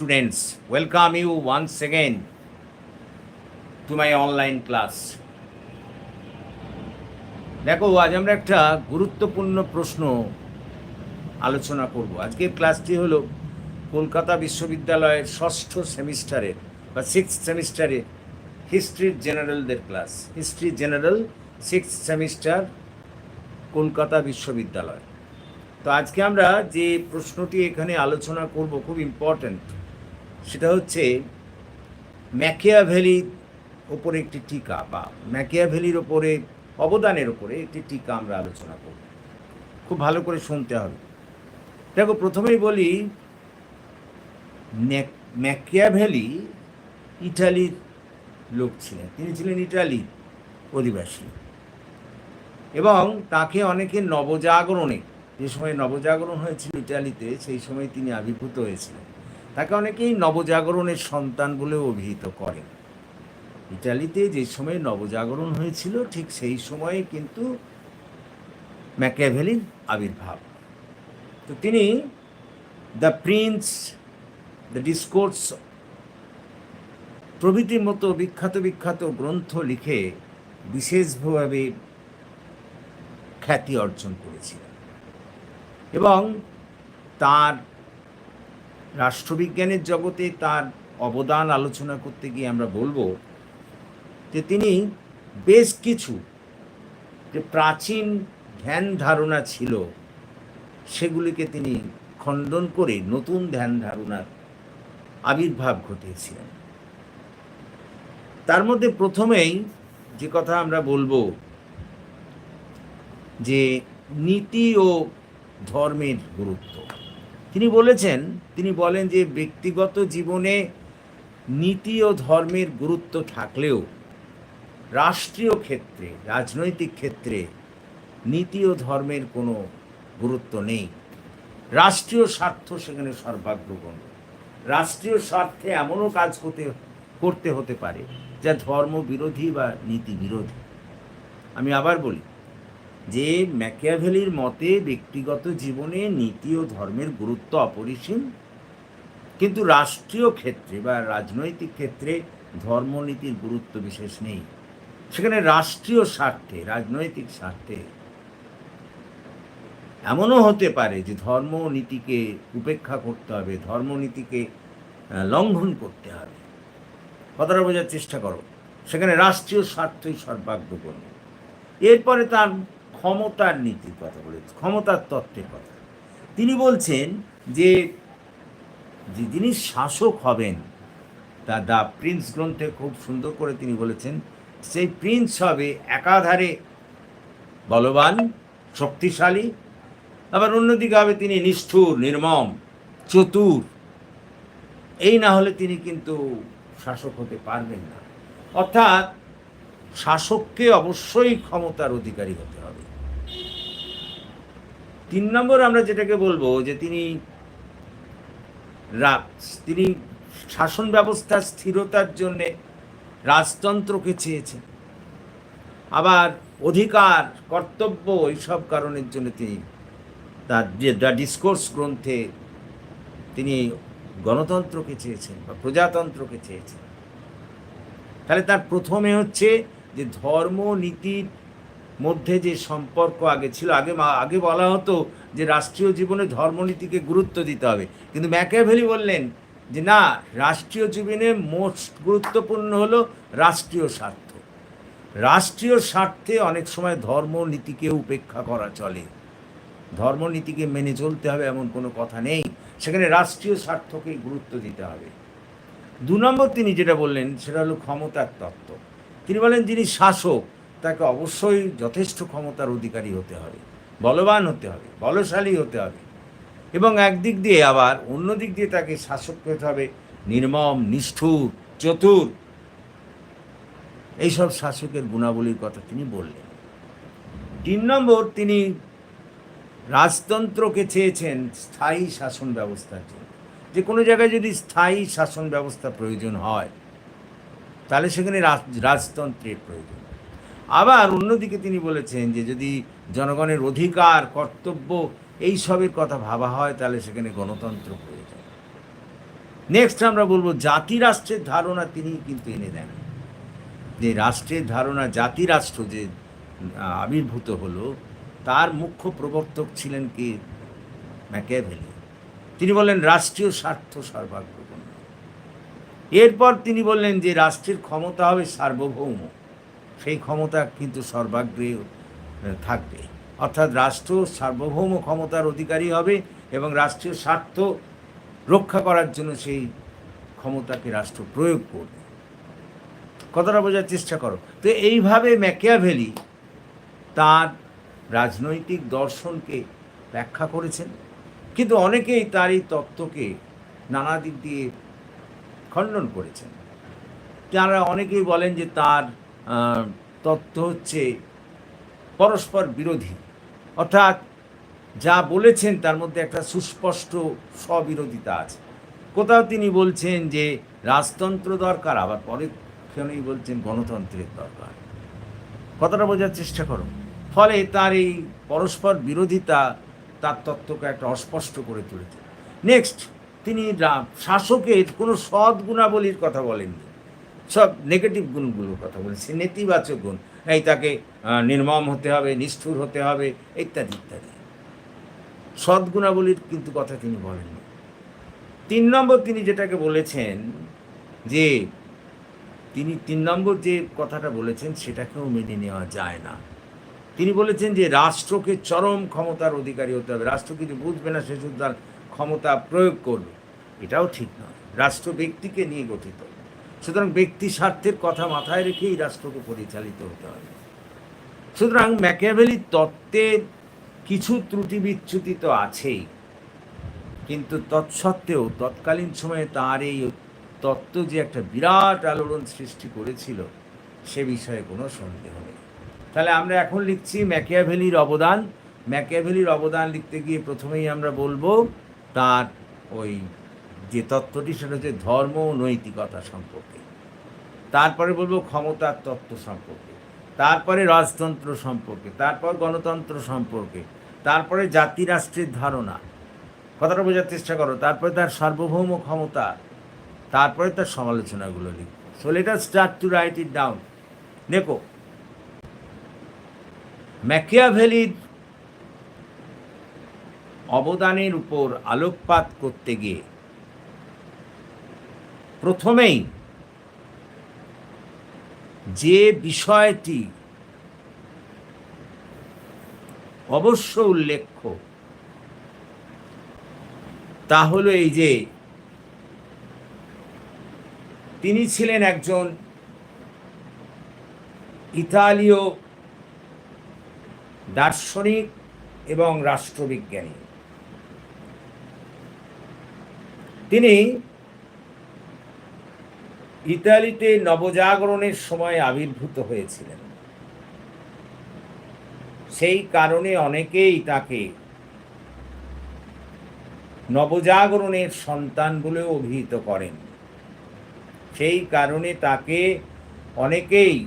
Students, welcome you once again to my online class. দেখো আজ আমরা একটা গুরুত্বপূর্ণ প্রশ্ন আলোচনা করব। আজকের ক্লাসটি হলো কলকাতা বিশ্ববিদ্যালয়ের ষষ্ঠ সেমিস্টারের বা সিক্স সেমিস্টারের history জেনারেলদের class history general six semester Kolkata বিশ্ববিদ্যালয়। তো আজকে আমরা যে প্রশ্নটি এখানে আলোচনা করব খুব ইম্পর্ট্যান্ট সেটা হচ্ছে ম্যাকিয়াভেলির ওপরে একটি টিকা বা ম্যাকিয়াভেলির ওপরে, অবদানের ওপরে একটি টিকা আমরা আলোচনা করব। খুব ভালো করে শুনতে হবে। দেখো, প্রথমেই বলি, ম্যাক- ম্যাকিয়াভেলি ইটালির লোক ছিলেন। তিনি ছিলেন ইটালির অধিবাসী। এবং তাকে অনেকে নবজাগরণে, যে সময় নবজাগরণ হয়েছিল ইটালিতে, সেই সময় তিনি আবির্ভূত হয়েছিলেন। তাকে অনেকেই নবজাগরণের সন্তান বলেও অভিহিত করেন। ইটালিতে যে সময় নবজাগরণ হয়েছিল, ঠিক সেই সময়ে কিন্তু ম্যাকিয়াভেলির আবির্ভাব। তো তিনি দ্য প্রিন্স, দ্য ডিসকোর্স প্রভৃতির মতো বিখ্যাত বিখ্যাত গ্রন্থ লিখে বিশেষভাবে খ্যাতি অর্জন করেছিলেন। এবং তার রাষ্ট্রবিজ্ঞানের জগতে তার অবদান আলোচনা করতে গিয়ে আমরা বলব যে তিনি বেশ কিছু যে প্রাচীন ধ্যান ধারণা ছিল, সেগুলিকে তিনি খণ্ডন করে নতুন ধ্যান ধারণার আবির্ভাব ঘটিয়েছিলেন। তার মধ্যে প্রথমেই যে কথা আমরা বলব যে নীতি ও ধর্মের গুরুত্ব। তিনি বলেছেন, তিনি বলেন যে ব্যক্তিগত জীবনে নীতি ও ধর্মের গুরুত্ব থাকলেও রাষ্ট্রীয় ক্ষেত্রে, রাজনৈতিক ক্ষেত্রে নীতি ও ধর্মের কোনো গুরুত্ব নেই। রাষ্ট্রীয় স্বার্থ সেখানে সর্বাগ্রগণ্য। রাষ্ট্রীয় স্বার্থে এমনও কাজ করতে করতে হতে পারে যা ধর্ম বিরোধী বা নীতি বিরোধী আমি আবার বলি যে ম্যাকিয়াভেলির মতে ব্যক্তিগত জীবনে নীতি ও ধর্মের গুরুত্ব অপরিসীম, কিন্তু রাষ্ট্রীয় ক্ষেত্রে বা রাজনৈতিক ক্ষেত্রে ধর্মনীতির গুরুত্ব বিশেষ নেই। সেখানে রাষ্ট্রীয় স্বার্থে, রাজনৈতিক স্বার্থে এমনও হতে পারে যে ধর্মনীতিকে উপেক্ষা করতে হবে, ধর্মনীতিকে লঙ্ঘন করতে হবে। কথাটা বোঝার চেষ্টা করো। সেখানে রাষ্ট্রীয় স্বার্থই সর্বাগ্রগণ্য এরপরে তার ক্ষমতার নীতির কথা বলেছে, ক্ষমতার তত্ত্বের কথা। তিনি বলছেন যে যিনি শাসক হবেন, তা দ্য প্রিন্স গ্রন্থে খুব সুন্দর করে তিনি বলেছেন, সেই প্রিন্স হবে একাধারে বলবান, শক্তিশালী, আবার অন্যদিকে হবে তিনি নিষ্ঠুর, নির্মম, চতুর। এই না হলে তিনি কিন্তু শাসক হতে পারবেন না। অর্থাৎ শাসককে অবশ্যই ক্ষমতার অধিকারী হতে তিন নম্বর আমরা যেটাকে বলব যে তিনি তিনি শাসন ব্যবস্থার স্থিরতার জন্যে রাজতন্ত্রকে চেয়েছেন। আবার অধিকার, কর্তব্য এইসব কারণের জন্য তিনি তার যে দ্য ডিসকোর্স গ্রন্থে তিনি গণতন্ত্রকে চেয়েছেন বা প্রজাতন্ত্রকে চেয়েছেন। তাহলে তার প্রথমে হচ্ছে যে ধর্ম নীতির মধ্যে যে সম্পর্ক আগে ছিল, আগে আগে বলা হতো যে রাষ্ট্রীয় জীবনে ধর্মনীতিকে গুরুত্ব দিতে হবে। কিন্তু ম্যাকিয়াভেলি বললেন যে না, রাষ্ট্রীয় জীবনে মোস্ট গুরুত্বপূর্ণ হলো রাষ্ট্রীয় স্বার্থ। রাষ্ট্রীয় স্বার্থে অনেক সময় ধর্মনীতিকে উপেক্ষা করা চলে। ধর্মনীতিকে মেনে চলতে হবে এমন কোনো কথা নেই। সেখানে রাষ্ট্রীয় স্বার্থকেই গুরুত্ব দিতে হবে। দু নম্বর তিনি যেটা বললেন, সেটা হলো ক্ষমতার তত্ত্ব। তিনি বলেন, যিনি শাসক তাকে অবশ্যই যথেষ্ট ক্ষমতার অধিকারী হতে হবে, বলবান হতে হবে, বলশালী হতে হবে এবং একদিক দিয়ে আবার অন্য দিক দিয়ে তাকে শাসক হতে হবে নির্মম, নিষ্ঠুর, চতুর। এইসব শাসকের গুণাবলীর কথা তিনি বললেন। তিন নম্বর, তিনি রাজতন্ত্রকে চেয়েছেন স্থায়ী শাসন ব্যবস্থার জন্য। যে কোনো জায়গায় যদি স্থায়ী শাসন ব্যবস্থা প্রয়োজন হয়, তাহলে সেখানে রাজ- রাজতন্ত্রের প্রয়োজন। আবার অন্যদিকে তিনি বলেছেন যে যদি জনগণের অধিকার, কর্তব্য এই সবের কথা ভাবা হয়, তাহলে সেখানে গণতন্ত্র হয়ে যায়। নেক্সট আমরা বলব জাতি রাষ্ট্রের ধারণা তিনি কিন্তু এনে দেন। যে রাষ্ট্রের ধারণা জাতি রাষ্ট্র যে আবির্ভূত হলো, তার মুখ্য প্রবর্তক ছিলেন কি? ম্যাকিয়াভেলি। তিনি বললেন, রাষ্ট্রীয় স্বার্থ সর্বাগ্রগণ্য। এরপর তিনি বললেন যে, রাষ্ট্রের ক্ষমতা হবে সার্বভৌম। সেই ক্ষমতা কিন্তু সর্বাগ্রে থাকবে। অর্থাৎ রাষ্ট্র সার্বভৌম ক্ষমতার অধিকারী হবে এবং রাষ্ট্রীয় স্বার্থ রক্ষা করার জন্য সেই ক্ষমতাকে রাষ্ট্র প্রয়োগ করবে। কথাটা বোঝার চেষ্টা করো? তো এইভাবে ম্যাকিয়াভেলি তার রাজনৈতিক দর্শনকে ব্যাখ্যা করেছেন। কিন্তু অনেকেই তার এই তত্ত্বকে নানা দিক দিয়ে খণ্ডন করেছেন। যারা অনেকেই বলেন যে তার তত্ত্ব হচ্ছে পরস্পর বিরোধী। অর্থাৎ যা বলেছেন তার মধ্যে একটা সুস্পষ্ট স্ববিরোধিতা আছে। কোথাও তিনি বলছেন যে রাজতন্ত্র দরকার, আবার পরেক্ষণেই বলছেন গণতন্ত্রের দরকার। কথাটা বোঝার চেষ্টা করো। ফলে তার এই পরস্পর বিরোধিতা তার তত্ত্বকে একটা অস্পষ্ট করে তুলেছে। নেক্সট তিনি শাসকের কোনো সৎ গুণাবলীর কথা বলেননি। সব নেগেটিভ গুণগুলোর কথা বলেছেন নেতিবাচক গুণ। এই তাকে নির্মম হতে হবে, নিষ্ঠুর হতে হবে, ইত্যাদি ইত্যাদি। সদ্গুণাবলীর কিন্তু কথা তিনি বলেননি। তিন নম্বর তিনি যেটাকে বলেছেন যে, তিনি তিন নম্বর যে কথাটা বলেছেন সেটাকেও মেনে নেওয়া যায় না। তিনি বলেছেন যে, রাষ্ট্রকে চরম ক্ষমতার অধিকারী হতে হবে। রাষ্ট্র কিছু বুঝবে না সে ক্ষমতা প্রয়োগ করবে। এটাও ঠিক নয়। রাষ্ট্র ব্যক্তিকে নিয়ে গঠিত। সুতরাং ব্যক্তি স্বার্থের কথা মাথায় রেখেই রাষ্ট্রকে পরিচালিত হতে হবে। সুতরাং ম্যাকিয়াভেলির তত্ত্বের কিছু ত্রুটি বিচ্যুতি তো আছেই, কিন্তু তৎসত্ত্বেও তৎকালীন সময়ে তার এই তত্ত্ব যে একটা বিরাট আলোড়ন সৃষ্টি করেছিল, সে বিষয়ে কোনো সন্দেহ নেই। তাহলে আমরা এখন লিখছি ম্যাকিয়াভেলির অবদান। ম্যাকিয়াভেলির অবদান লিখতে গিয়ে প্রথমেই আমরা বলব তার ওই যে তত্ত্বটি সেটা হচ্ছে ধর্ম ও নৈতিকতা সম্পর্কে। তারপরে বলব ক্ষমতার তত্ত্ব সম্পর্কে। তারপরে রাজতন্ত্র সম্পর্কে, তারপর গণতন্ত্র সম্পর্কে, তারপরে জাতি রাষ্ট্রের ধারণা। কথাটা বোঝার চেষ্টা করো, তারপরে তার সার্বভৌম ক্ষমতা, তারপরে তার সমালোচনাগুলো লিখো। So let us start to write it down দেখো, ম্যাকিয়াভেলির অবদানের উপর আলোকপাত করতে গিয়ে প্রথমেই যে বিষয়টি অবশ্য উল্লেখ্য, তা হলো এই যে তিনি ছিলেন একজন ইতালীয় দার্শনিক এবং রাষ্ট্রবিজ্ঞানী। তিনি ইতালিতে নবজাগরণের সময় আবির্ভূত হয়েছিলেন। সেই কারণে অনেকেই তাকে নবজাগরণের সন্তান বলেও অভিহিত করেন। সেই কারণে তাকে অনেকেই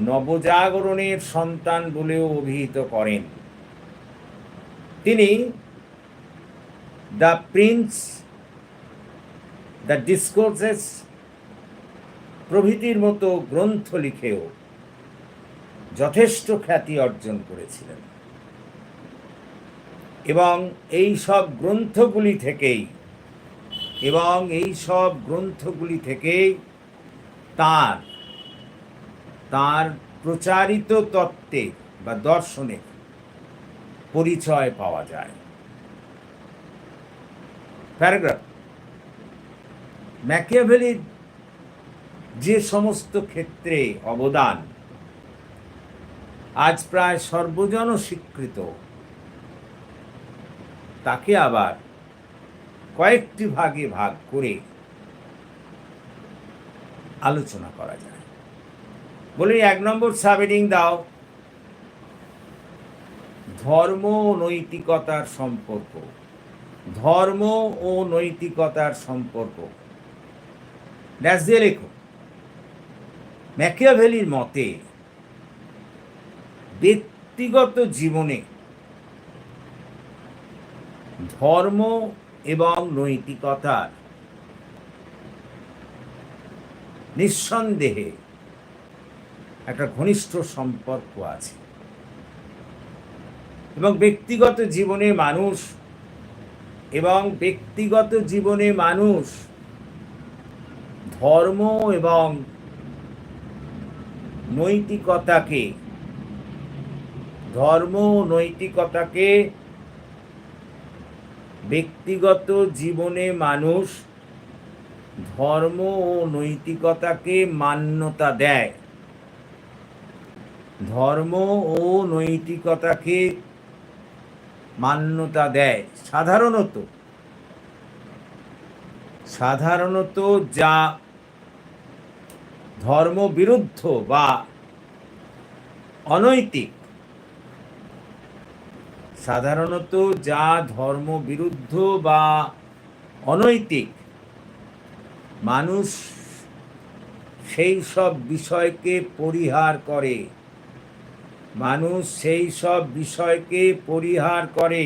নবজাগরণের সন্তান বলেও অভিহিত করেন। তিনি দ্য প্রিন্স দ্য ডিসকোর্সেস প্রভৃতির মতো গ্রন্থ লিখেও যথেষ্ট খ্যাতি অর্জন করেছিলেন। এবং এই সব গ্রন্থগুলি থেকেই, এবং এই সব গ্রন্থগুলি থেকেই তার তার প্রচারিত তত্ত্বে বা দর্শনে পরিচয় পাওয়া যায়। প্যারাগ্রাফ ম্যাকিয়াভেলির যে সমস্ত ক্ষেত্রে অবদান, আজ প্রায় সর্বজন স্বীকৃত তাকে আবার কয়েকটি ভাগে ভাগ করে আলোচনা করা যায়। বলি, এক নম্বর সাবহেডিং দাও। ধর্ম ও নৈতিকতার সম্পর্ক। ধর্ম ও নৈতিকতার সম্পর্ক। ড্যাশ দিয়ে লেখো ম্যাকিয়াভেলির মতে ব্যক্তিগত জীবনে ধর্ম এবং নৈতিকতার নিঃসন্দেহে একটা ঘনিষ্ঠ সম্পর্ক আছে। এবং ব্যক্তিগত জীবনে মানুষ এবং ব্যক্তিগত জীবনে মানুষ ধর্ম এবং নৈতিকতাকে, ধর্ম নৈতিকতাকে ব্যক্তিগত জীবনে মানুষ ধর্ম ও নৈতিকতাকে মান্যতা দেয়। ধর্ম ও নৈতিকতাকে মান্যতা দেয়। সাধারণত সাধারণত যা ধর্ম বিরুদ্ধ বা অনৈতিক। সাধারণত যা ধর্ম বিরুদ্ধ বা অনৈতিক, মানুষ সেই সব বিষয়কে পরিহার করে। মানুষ সেই সব বিষয়কে পরিহার করে।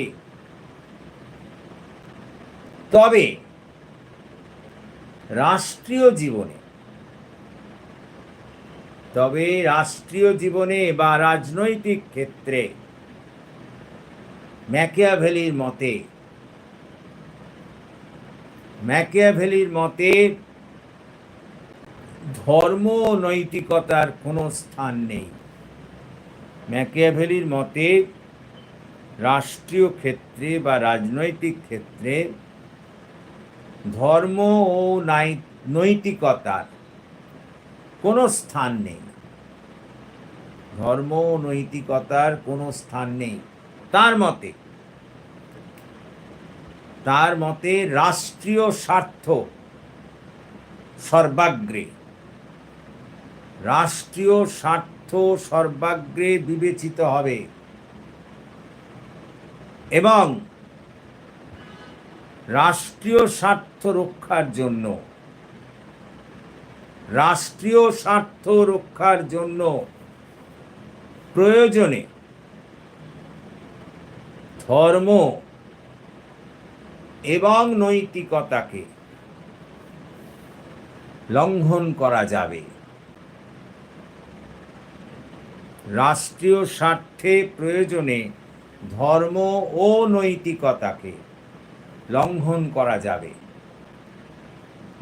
তবে রাষ্ট্রীয় জীবনে তবে রাষ্ট্রীয় জীবনে বা রাজনৈতিক ক্ষেত্রে ম্যাকিয়াভেলির মতে ম্যাকিয়াভেলির মতে ধর্ম নৈতিকতার কোনো স্থান নেই। ম্যাকিয়াভেলির মতে রাষ্ট্রীয় ক্ষেত্রে বা রাজনৈতিক ক্ষেত্রে ধর্ম ও নৈতিকতার কোনো স্থান নেই। ধর্ম নৈতিকতার কোনো স্থান নেই। তার মতে তার মতে রাষ্ট্রীয় স্বার্থ সর্বাগ্রে। রাষ্ট্রীয় স্বার্থ সর্বাগ্রে বিবেচিত হবে। এবং রাষ্ট্রীয় স্বার্থ রক্ষার জন্য, রাষ্ট্রীয় স্বার্থ রক্ষার জন্য প্রয়োজনে ধর্ম এবং নৈতিকতাকে লঙ্ঘন করা যাবে। রাষ্ট্রীয় স্বার্থে প্রয়োজনে ধর্ম ও নৈতিকতাকে লঙ্ঘন করা যাবে।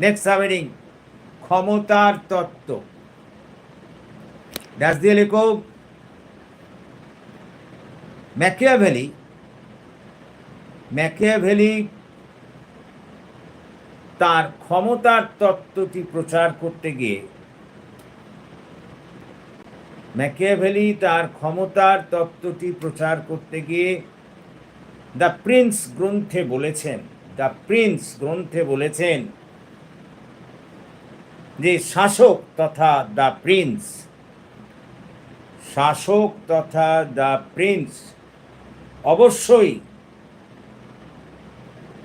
নেক্সট সাবেরিং ক্ষমতার তত্ত্ব। ড্যাশ দিয়ে লেখো ম্যাকিয়াভেলি ম্যাকিয়াভেলি তার ক্ষমতার তত্ত্বটি প্রচার করতে গিয়ে ম্যাকিয়াভেলি তার ক্ষমতার তত্ত্বটি প্রচার করতে গিয়ে দ্য প্রিন্স গ্রন্থে বলেছেন দ্য প্রিন্স গ্রন্থে বলেছেন যে শাসক তথা দ্য প্রিন্স শাসক তথা দ্য প্রিন্স অবশ্যই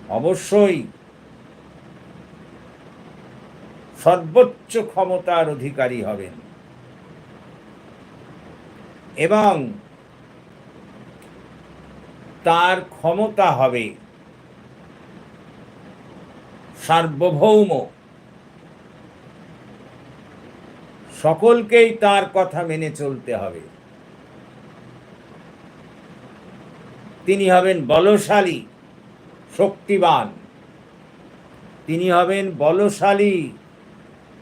অবশ্যই সর্বোচ্চ ক্ষমতার অধিকারী হবেন। এবং তার ক্ষমতা হবে সার্বভৌম। সকলকেই তার কথা মেনে চলতে হবে। তিনি হবেন বলশালী, শক্তিবান। তিনি হবেন বলশালী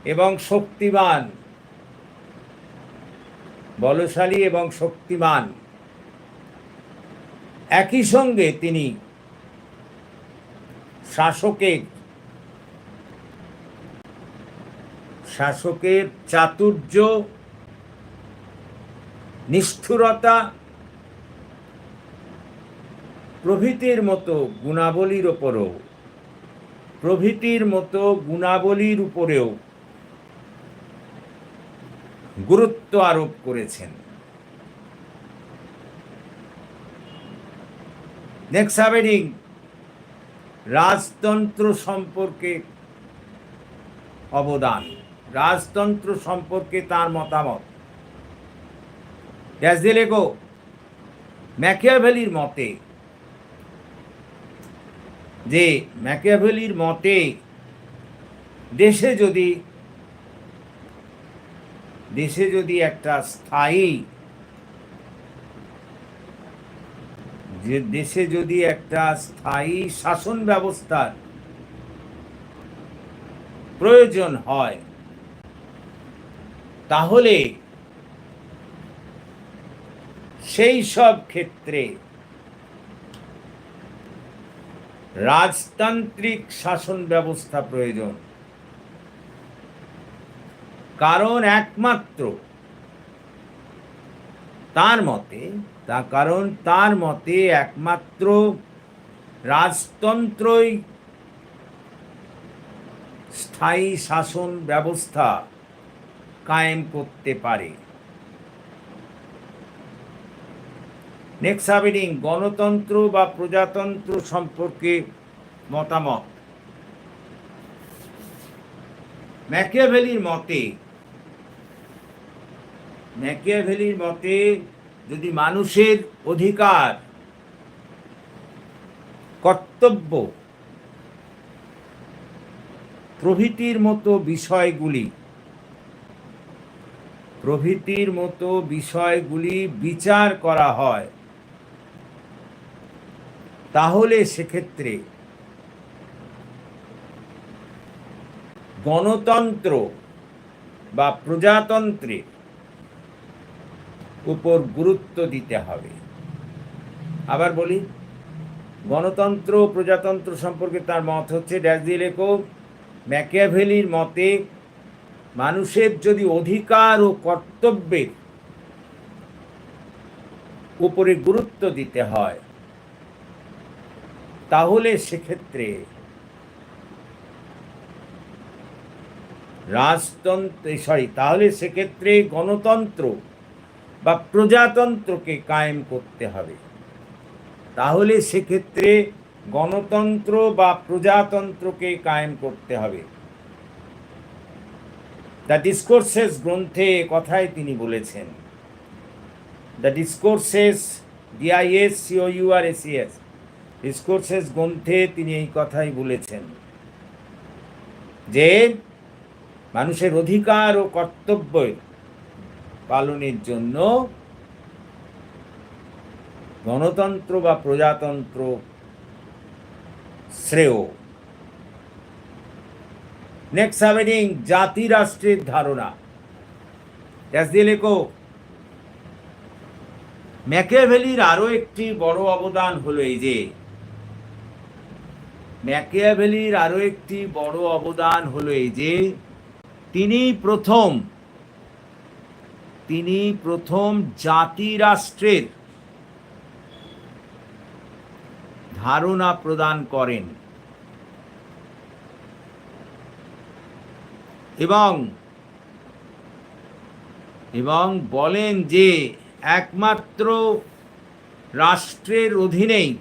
এবং শক্তিবান। বলশালী এবং শক্তিমান একই সঙ্গে তিনি শাসকের শাসকের চাতুর্য, নিষ্ঠুরতা প্রভৃতির মতো গুণাবলীর ওপরও প্রভৃতির মতো গুণাবলীর উপরেও গুরুত্ব আরোপ করেছেন। হ্যাভেনিং রাজতন্ত্র সম্পর্কে অবদান। রাজতন্ত্র সম্পর্কে তার মতামত। লেখো ম্যাকিয়াভেলির মতে যে ম্যাকিয়াভেলির মতে দেশে যদি দেশে যদি একটা স্থায়ী, যে দেশে যদি একটা স্থায়ী শাসন ব্যবস্থার প্রয়োজন হয়, তাহলে সেই সব ক্ষেত্রে রাজতান্ত্রিক শাসন ব্যবস্থা প্রয়োজন। কারণ একমাত্র। তার মতে, তা কারণ তার মতে একমাত্র রাজতন্ত্রই স্থায়ী শাসন ব্যবস্থা কায়েম করতে পারে। নেক্সট গণতন্ত্র বা প্রজাতন্ত্র সম্পর্কে মতামত। ম্যাকিয়াভেলির মতে ম্যাকিয়াভেলির মতে যদি মানুষের অধিকার, কর্তব্য, প্রভৃতির মতো বিষয়গুলি, প্রভৃতির মতো বিষয়গুলি বিচার করা হয় তাহলে সেক্ষেত্রে গণতন্ত্র বা প্রজাতন্ত্রের উপর গুরুত্ব দিতে হবে। আবার বলি, গণতন্ত্র প্রজাতন্ত্র সম্পর্কে তার মত হচ্ছে দিয়ে লেখো, ম্যাকিয়াভেলির মতে মানুষের যদি অধিকার ও কর্তব্যের উপরে গুরুত্ব দিতে হয় তাহলে সেক্ষেত্রে রাজতন্ত্র সরি তাহলে সেক্ষেত্রে গণতন্ত্র বা প্রজাতন্ত্রকে কায়েম করতে হবে। তাহলে সেক্ষেত্রে গণতন্ত্র বা প্রজাতন্ত্রকে কায়েম করতে হবে। দ্য ডিসকোর্সেস গ্রন্থে এ কথাই তিনি বলেছেন। The discourses D I S C O U R S E S discourses গ্রন্থে তিনি এই কথাই বলেছেন যে মানুষের অধিকার ও কর্তব্য পালনের জন্য গণতন্ত্র বা প্রজাতন্ত্র শ্রেয়। নেক্সট সাবেডিং জাতি রাষ্ট্রের ধারণা। লেখো ম্যাকিয়াভেলির আরও একটি বড় অবদান হলো এই যে ম্যাকিয়াভেলির আরও একটি বড় অবদান হলো এই যে, তিনি প্রথম তিনি প্রথম জাতিরাষ্ট্রের ধারণা প্রদান করেন। এবং এবং বলেন যে একমাত্র রাষ্ট্রের অধীনেই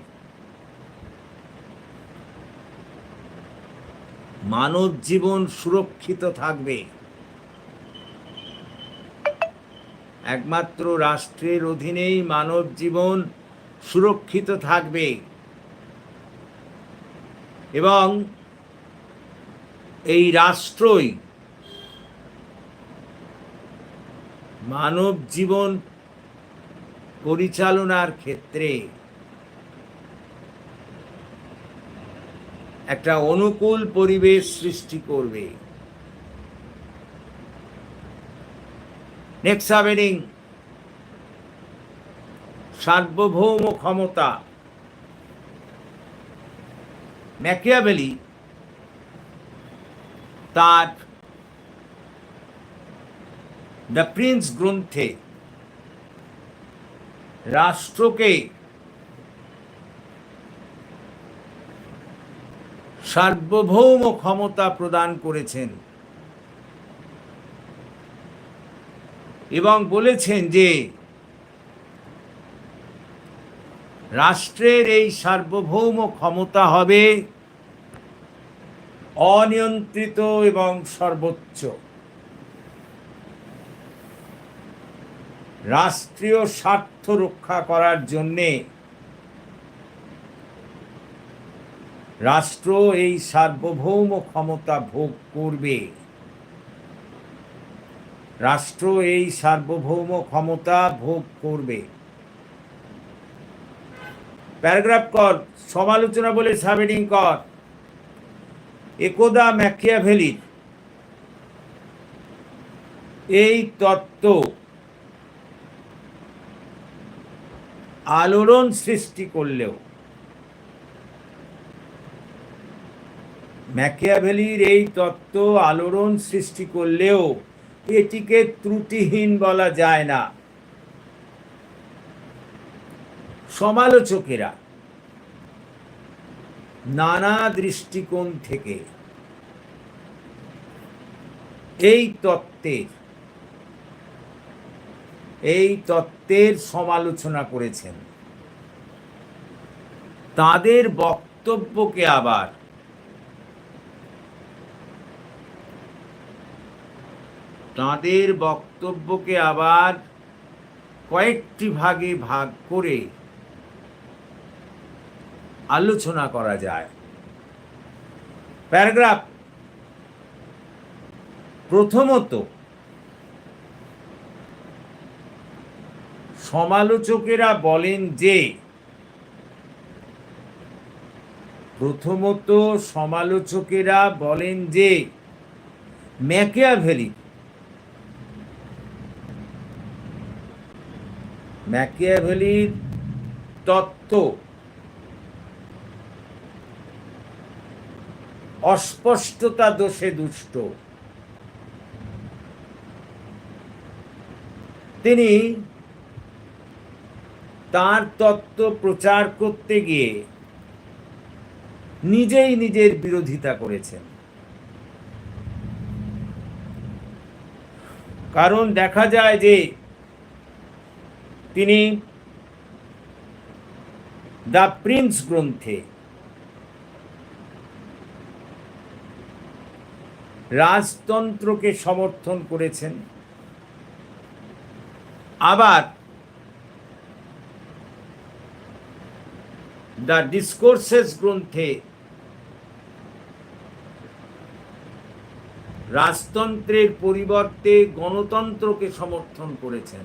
মানব জীবন সুরক্ষিত থাকবে। একমাত্র রাষ্ট্রের অধীনেই মানব জীবন সুরক্ষিত থাকবে। এবং এই রাষ্ট্রই মানব জীবন পরিচালনার ক্ষেত্রে একটা অনুকূল পরিবেশ সৃষ্টি করবে। নেক্সট সাবেডিং সার্বভৌম ক্ষমতা। ম্যাকিয়াবেলি তার দ্য প্রিন্স গ্রন্থে রাষ্ট্রকে সার্বভৌম ক্ষমতা প্রদান করেছেন। এবং বলেছেন যে, রাষ্ট্রের এই সার্বভৌম ক্ষমতা হবে অনিয়ন্ত্রিত এবং সর্বোচ্চ। রাষ্ট্রীয় স্বার্থ রক্ষা করার জন্যে রাষ্ট্র এই সার্বভৌম ক্ষমতা ভোগ করবে। রাষ্ট্র এই সার্বভৌম ক্ষমতা ভোগ করবে। প্যারাগ্রাফ কর, সমালোচনা বলে সাবহেডিং কর। একদা ম্যাকিয়াভেলির এই তত্ত্ব আলোড়ন সৃষ্টি করলেও ম্যাকিয়াভেলির এই তত্ত্ব আলোড়ন সৃষ্টি করলেও এটিকে ত্রুটিহীন বলা যায় না। সমালোচকেরা নানা দৃষ্টিকোণ থেকে এই তত্ত্বের এই তত্ত্বের সমালোচনা করেছেন। তাদের বক্তব্যকে আবার তাদের বক্তব্যকে আবার কয়েকটি ভাগে ভাগ করে আলোচনা করা যায়। প্যারাগ্রাফ। প্রথমত, সমালোচকেরা বলেন যে, প্রথমত সমালোচকেরা বলেন যে ম্যাকিয়াভেলি ম্যাকিয়াভেলির তত্ত্ব অস্পষ্টতা দোষে দুষ্ট। তিনি তার তত্ত্ব প্রচার করতে গিয়ে নিজেই নিজের বিরোধিতা করেছেন। কারণ দেখা যায় যে তিনি দ্য প্রিন্স গ্রন্থে রাজতন্ত্রকে সমর্থন করেছেন। আবার দ্য ডিসকোর্সেস গ্রন্থে রাজতন্ত্রের পরিবর্তে গণতন্ত্রকে সমর্থন করেছেন।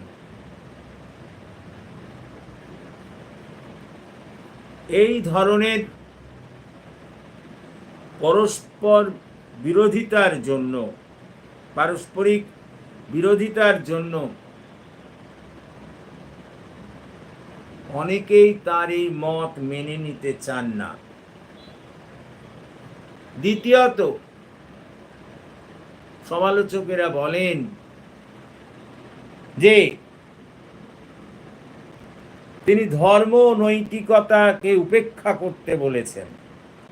এই ধরনের পরস্পর বিরোধিতার জন্য, পারস্পরিক বিরোধিতার জন্য অনেকেই তার এই মত মেনে নিতে চান না। দ্বিতীয়ত, সমালোচকেরা বলেন যে তিনি ধর্ম নৈতিকতাকে উপেক্ষা করতে বলেছেন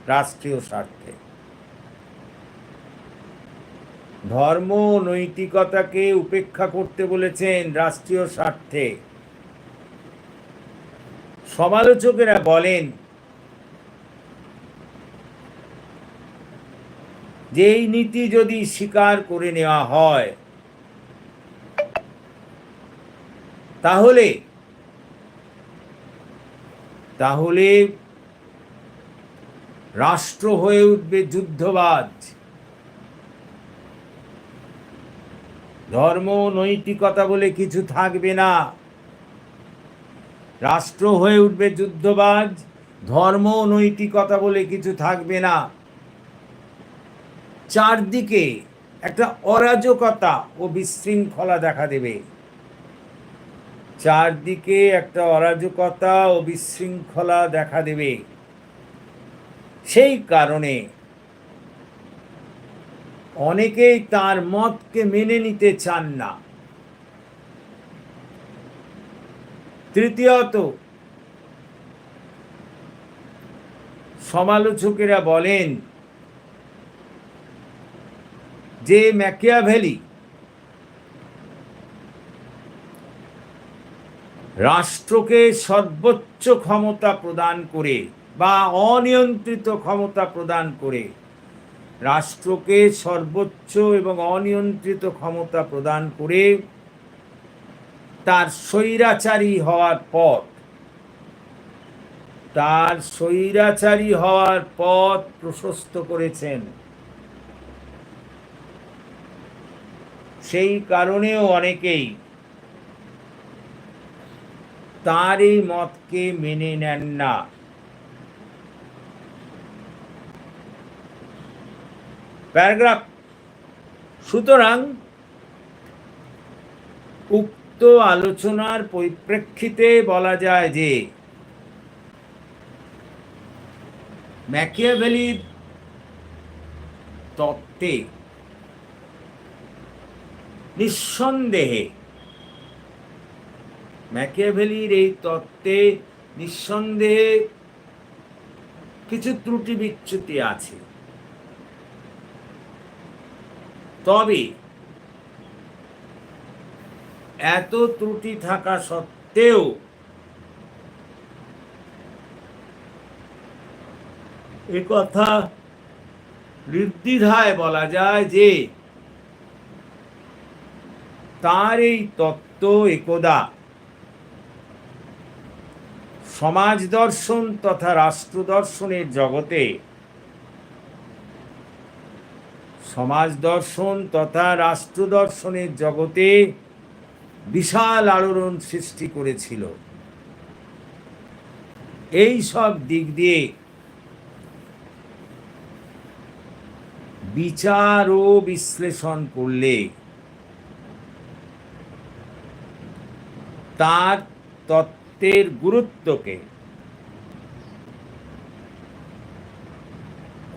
রাষ্ট্রীয় স্বার্থে। ধর্ম নৈতিকতাকে উপেক্ষা করতে বলেছেন রাষ্ট্রীয় স্বার্থে। সমালোচকেরা বলেন যে এই নীতি যদি স্বীকার করে নেওয়া হয়, তাহলে তাহলে রাষ্ট্র হয়ে উঠবে যুদ্ধবাজ। ধর্ম নৈতিকতা বলে কিছু থাকবে না। রাষ্ট্র হয়ে উঠবে যুদ্ধবাজ, ধর্ম নৈতিকতা বলে কিছু থাকবে না। চারদিকে একটা অরাজকতা ও বিশৃঙ্খলা দেখা দেবে। চারদিকে একটা অরাজকতা ও বিশৃঙ্খলা দেখা দেবে। সেই কারণে অনেকেই তার মতকে মেনে নিতে চান না। তৃতীয়ত, সমালোচকেরা বলেন যে ম্যাকিয়াভেলি রাষ্ট্রকে সর্বোচ্চ ক্ষমতা প্রদান করে বা অনিয়ন্ত্রিত ক্ষমতা প্রদান করে, রাষ্ট্রকে সর্বোচ্চ এবং অনিয়ন্ত্রিত ক্ষমতা প্রদান করে তার স্বৈরাচারী হওয়ার পথ, তার স্বৈরাচারী হওয়ার পথ প্রশস্ত করেছেন। সেই কারণেও অনেকেই তার এই মতকে মেনে নেন না। প্যারাগ্রাফ। সুতরাং উক্ত আলোচনার পরিপ্রেক্ষিতে বলা যায় যে ম্যাকিয়াভেলির তত্ত্বে নিঃসন্দেহে ম্যাকিয়াভেলির এই তত্ত্বে নিঃসন্দেহে কিছু ত্রুটি বিচ্যুতি আছে। তবে এত ত্রুটি থাকা সত্ত্বেও এ কথা নির্দ্বিধায় বলা যায় যে তার এই তত্ত্ব একদা সমাজ দর্শন তথা রাষ্ট্র দর্শনের জগতে। সমাজ দর্শন তথা রাষ্ট্র দর্শনের জগতে বিশাল আলোড়ন সৃষ্টি করেছিল। এই সব দিক দিয়ে বিচার ও বিশ্লেষণ করলে তার তত্ত্বের গুরুত্বকে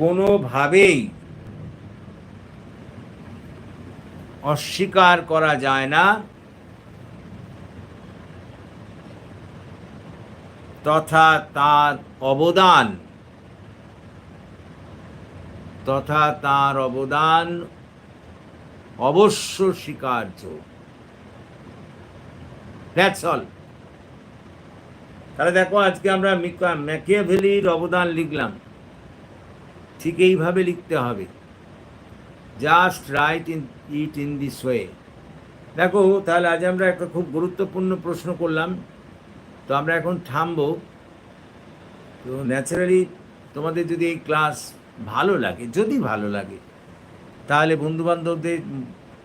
কোনোভাবেই অস্বীকার করা যায় না। তথা তার অবদান, তথা তার অবদান অবশ্য স্বীকার্য। দ্যাটস অল তাহলে দেখো আজকে আমরা ম্যাকিয়াভেলির অবদান লিখলাম। ঠিক এইভাবে লিখতে হবে। Just write in it in this way দেখো, তাহলে আজ আমরা একটা খুব গুরুত্বপূর্ণ প্রশ্ন করলাম। তো আমরা এখন থামবো। তো ন্যাচারালি তোমাদের যদি এই ক্লাস ভালো লাগে, যদি ভালো লাগে, তাহলে বন্ধুবান্ধবদের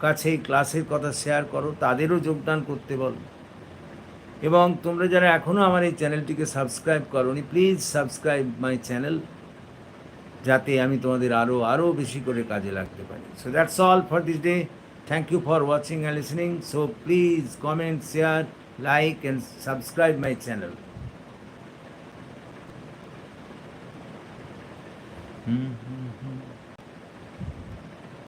কাছে এই ক্লাসের কথা শেয়ার করো, তাদেরও যোগদান করতে বলো। এবং তোমরা যারা এখনও আমার এই চ্যানেলটিকে সাবস্ক্রাইব করোনি প্লিজ সাবস্ক্রাইব মাই চ্যানেল যাতে আমি তোমাদের আরও আরও বেশি করে কাজে লাগতে পারি। So that's all for this day thank you for watching and listening so please comment share like and subscribe my channel hmm